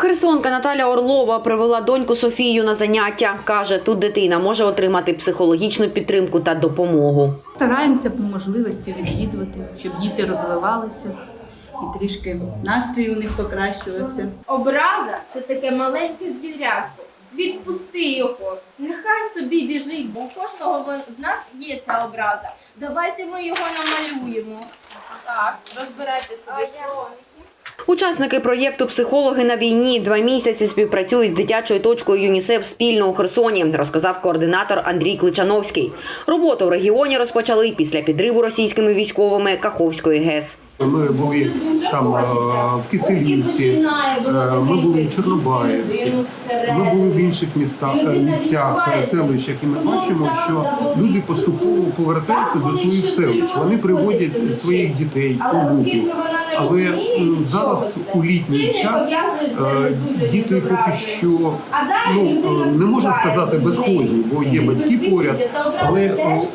Херсонка Наталя Орлова привела доньку Софію на заняття. Каже, тут дитина може отримати психологічну підтримку та допомогу. Стараємося по можливості відвідувати, щоб діти розвивалися і трішки настрій у них покращувався. Образа це таке маленьке звірятко. Відпусти його. Нехай собі біжить, бо у кожного з нас є ця образа. Давайте ми його намалюємо. Так, розбирайте собі слоники. Учасники проєкту Психологи на війні два місяці співпрацюють з дитячою точкою ЮНІСЕФ спільно у Херсоні, розказав координатор Андрій Кличановський. Роботу в регіоні розпочали після підриву російськими військовими Каховської ГЕС. Ми були там е, в Киселівці, е, ми були в Чорнобаївці, ми були в інших містах, місцях, селищах, і ми бачимо, що люди поступово повертаються до своїх селищ. Вони приводять своїх дітей, онуків. Але зараз у літній час е, діти поки що ну не можна сказати безхозні, бо є батьки поряд, але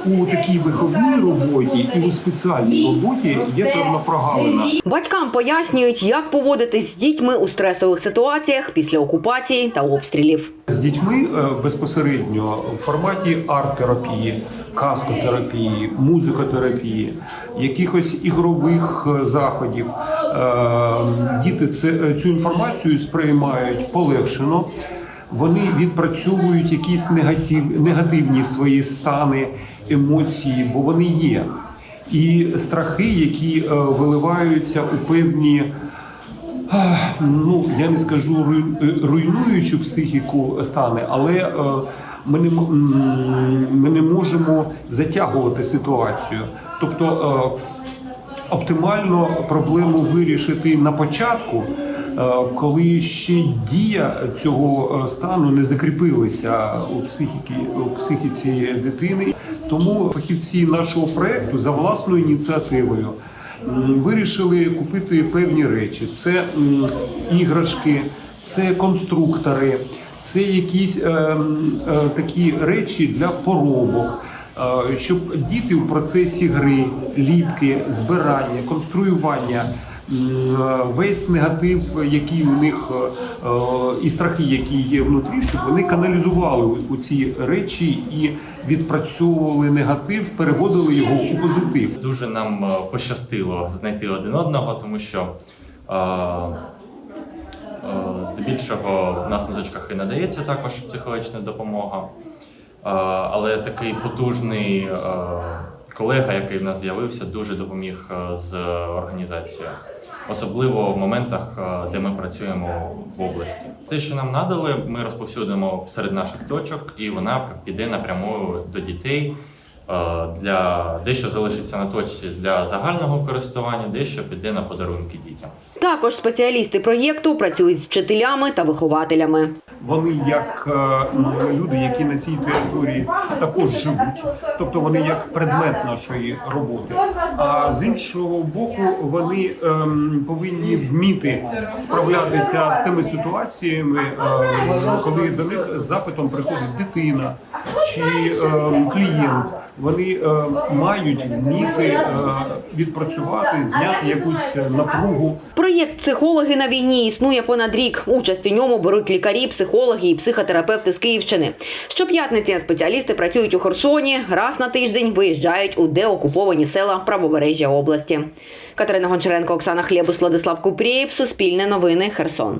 у такій виховній роботі і у спеціальній роботі є певна прогалина. Батькам пояснюють, як поводитись з дітьми у стресових ситуаціях після окупації та обстрілів. З дітьми е, безпосередньо в форматі арт-терапії, каскотерапії, музикотерапії, якихось ігрових е, заходів. Е, Діти цю інформацію сприймають полегшено. Вони відпрацьовують якісь негатив, негативні свої стани, емоції, бо вони є. І страхи, які е, виливаються у певні ну я не скажу е, руйнуючу психіку стане, але е, ми не, ми не можемо затягувати ситуацію. Тобто оптимально проблему вирішити на початку, коли ще дія цього е, стану не закріпилася у психіки у психіці дитини. Тому фахівці нашого проекту за власною ініціативою вирішили купити певні речі: це іграшки, це конструктори, це якісь е, е, такі речі для поробок. е, Щоб діти в процесі гри, ліпки, збирання, конструювання, е, весь негатив, який у них е, е, і страхи, які є внутрі, щоб вони каналізували у- ці речі і відпрацьовували негатив, переводили його у позитив. Дуже нам е, пощастило знайти один одного, тому що е, е, здебільшого в нас на точках і надається також психологічна допомога. Е, але такий потужний е, колега, який в нас з'явився, дуже допоміг е, з організацією. Особливо в моментах, е, де ми працюємо в області. Те, що нам надали, ми розповсюдимо серед наших точок, і вона піде напряму до дітей. Е, Для дещо залишиться на точці для загального користування, дещо піде на подарунки дітям. Також спеціалісти проєкту працюють з вчителями та вихователями. Вони як е, люди, які на цій території також живуть, тобто вони як предмет нашої роботи. А з іншого боку, вони ем, повинні вміти справлятися з тими ситуаціями, е, коли до них з запитом приходить дитина чи ем, клієнт. Вони е, мають вміти е, відпрацювати, зняти якусь напругу. Проєкт Психологи на війні існує понад рік. Участь у ньому беруть лікарі, психологи і психотерапевти з Київщини. Щоп'ятниці спеціалісти працюють у Херсоні, раз на тиждень виїжджають у деокуповані села правобережжя області. Катерина Гончаренко, Оксана Хлєбус, Владислав Купрієв, Суспільне новини, Херсон.